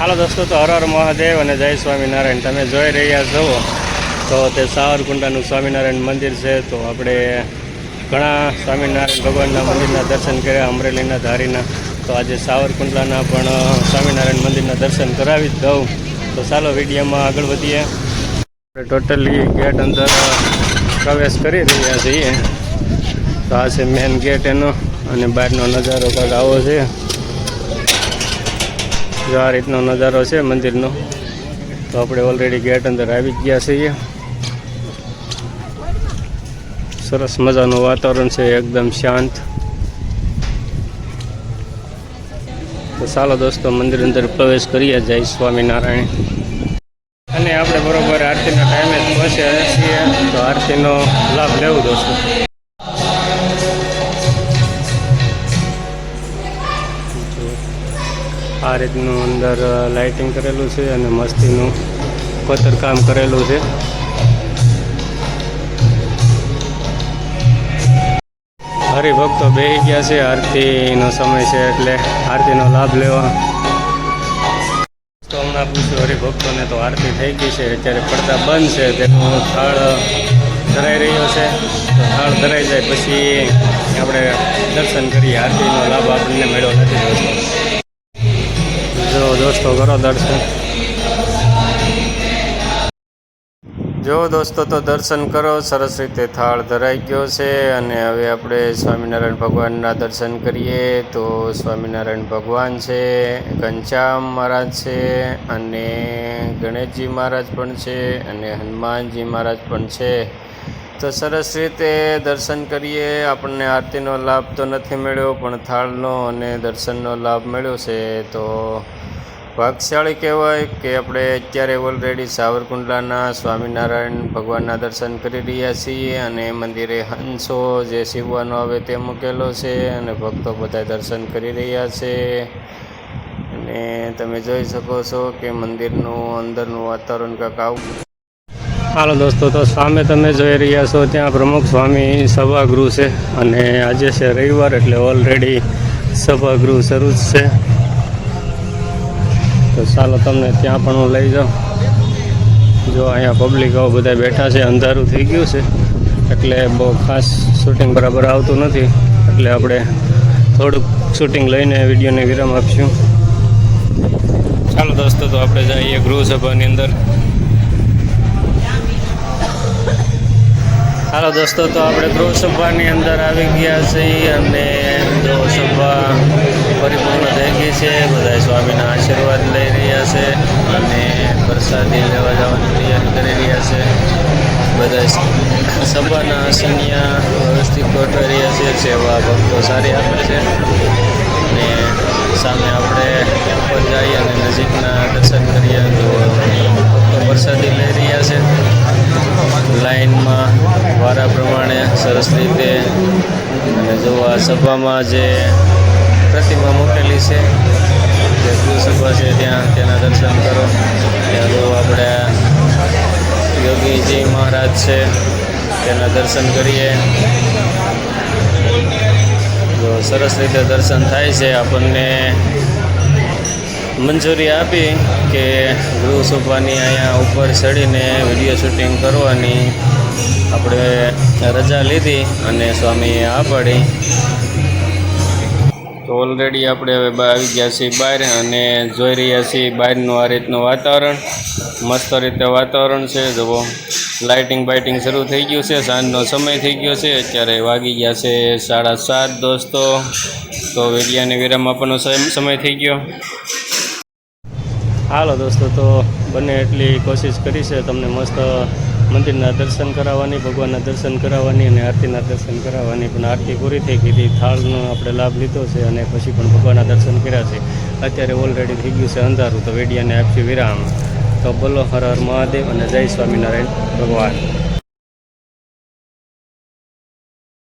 હાલો દોસ્તો, તો હર હર મહાદેવ અને જય સ્વામિનારાયણ. તમે જોઈ રહ્યા છો, તો તે સાવરકુંડાનું સ્વામિનારાયણ મંદિર છે, તો આપણે ઘણા સ્વામિનારાયણ ભગવાનના મંદિરના દર્શન કર્યા, અમરેલીના ધારીના. તો આજે સાવરકુંડલાના પણ સ્વામિનારાયણ મંદિરના દર્શન કરાવી જ દઉં. તો ચાલો વિડીયોમાં આગળ વધીએ. આપણે ટોટલી ગેટ અંદર પ્રવેશ કરી રહ્યા છીએ. તો આ છે મેઇન ગેટ એનો, અને બહારનો નજારો કાંઈક આવો છે. જો આ રીતનો નજારો છે મંદિરનો. તો આપણે ઓલરેડી ગેટ અંદર આવી ગયા છીએ. સરસ મજાનું વાતાવરણ છે, એકદમ શાંત. તો ચાલો દોસ્તો, મંદિર અંદર પ્રવેશ કરીએ જય સ્વામિનારાયણ. અને આપણે બરોબર આરતીના ટાઈમે પહોંચ્યા છીએ. તો આરતીનો લાભ લેવું દોસ્તો. આ રીતનું અંદર લાઇટિંગ કરેલું છે અને મસ્તીનું કોતરકામ કરેલું છે. હરિભક્તો બેસી ગયા છે. આરતીનો સમય છે એટલે આરતીનો લાભ લેવા. તો હમણાં પૂછ્યું હરિભક્તોને તો આરતી થઈ ગઈ છે. અત્યારે પડદા બંધ છે. તેનો થાળ ધરાઈ રહ્યો છે. તો થાળ ધરાઈ જાય પછી આપણે દર્શન કરીએ. આરતીનો લાભ આપણને મેળો નથી. દોસ્તો જો દોસ્તો, કરો દર્શન. જો દોસ્તો, તો દર્શન કરો. સરસ રીતે થાળ ધરાઈ ગયો છે અને હવે આપણે સ્વામિનારાયણ ભગવાનના દર્શન કરીએ. તો સ્વામિનારાયણ ભગવાન છે, ઘનશ્યામ મહારાજ છે અને ગણેશજી મહારાજ પણ છે અને હનુમાનજી મહારાજ પણ છે. તો સરસ રીતે દર્શન કરીએ. આપણને આરતીનો લાભ તો નથી મળ્યો, પણ થાળનો અને દર્શનનો લાભ મળ્યો છે. તો ભાગશાળી કહેવાય કે આપણે અત્યારે ઓલરેડી સાવરકુંડલાના સ્વામિનારાયણ ભગવાનના દર્શન કરી રહ્યા છીએ અને મંદિરે હંસો જે શિવવાનો આવે તે મૂકેલો છે અને ભક્તો બધા દર્શન કરી રહ્યા છે. અને તમે જોઈ શકો છો કે મંદિરનું અંદરનું વાતાવરણ કાંક આવું હાલો દોસ્તો, તો સામે તમે જોઈ રહ્યા છો ત્યાં પ્રમુખ સ્વામી સભાગૃહ છે અને આજે છે રવિવાર એટલે ઓલરેડી સભાગૃહ શરૂ જ છે. તો ચાલો તમને ત્યાં પણ હું લઈ જાઉં. જો અહીંયા પબ્લિક પબ્લિકો બધા બેઠા છે, અંધારું થઈ ગયું છે. એટલે બહુ ખાસ શૂટિંગ બરાબર આવતું નથી. એટલે આપણે થોડુંક શૂટિંગ લઈને વિડીયોને વિરામ આપીશું. ચાલો દોસ્તો, તો આપણે જઈએ ગૃહસભાની અંદર. હાલો દોસ્તો, તો આપણે ગૃહસભાની અંદર આવી ગયા છીએ અને જો સભા પરિપૂર્ણ થઈ ગઈ છે. બધા સ્વામીના આશીર્વાદ લઈ રહ્યા છે અને પ્રસાદી લેવા જવાની તૈયારી કરી રહ્યા છે. બધા સભાના આસનિયા વ્યવસ્થિત ગોઠવી રહ્યા છે. સેવા ભક્તો સારી આપે છે. અને સામે આપણે ઉપર જઈએ અને નજીકના દર્શન કરીએ તો ભક્તો પ્રસાદી લઈ રહ્યા છે. લાઈનમાં વારા પ્રમાણે સરસ રીતે અને જો સભામાં જે પ્રતિમા મૂકેલી છે. જે ગુરુસભા છે, ત્યાં તેના દર્શન કરો. ત્યાં જો આપણે યોગીજી મહારાજ છે, તેના દર્શન કરીએ. જો સરસ રીતે દર્શન થાય છે, આપણને મંજૂરી આપી કે ગૃહસભાની અહીંયા ઉપર ચડીને વીડિયો શૂટિંગ કરવાની આપણે રજા લીધી અને સ્વામીએ આ પાડી. તો ઓલરેડી આપણે હવે આવી ગયા છીએ બહાર અને જોઈ રહ્યા છીએ બહારનું આ રીતનું વાતાવરણ. મસ્ત રીતે વાતાવરણ છે. જુઓ લાઇટિંગ બાઇટિંગ શરૂ થઈ ગયું છે. સાંજનો સમય થઈ ગયો છે. અત્યારે વાગી ગયા છે સાડા સાત, દોસ્તો. તો વિડીયાને વિરામ આપવાનો સમ- સમય થઈ ગયો. હાલો દોસ્તો, તો બને એટલી કોશિશ કરી છે. તમને મસ્ત મંદિરના દર્શન કરાવવાની, ભગવાનના દર્શન કરાવવાની અને આરતીના દર્શન કરાવવાની. પણ આરતી પૂરી થઈ ગઈ હતી. થાળનો આપણે લાભ લીધો છે અને પછી પણ ભગવાનના દર્શન કર્યા છે. અત્યારે ઓલરેડી થઈ ગયું છે અંધારું. તો વેડિયાને આપશે વિરામ. તો બોલો હર હર મહાદેવ અને જય સ્વામિનારાયણ ભગવાન.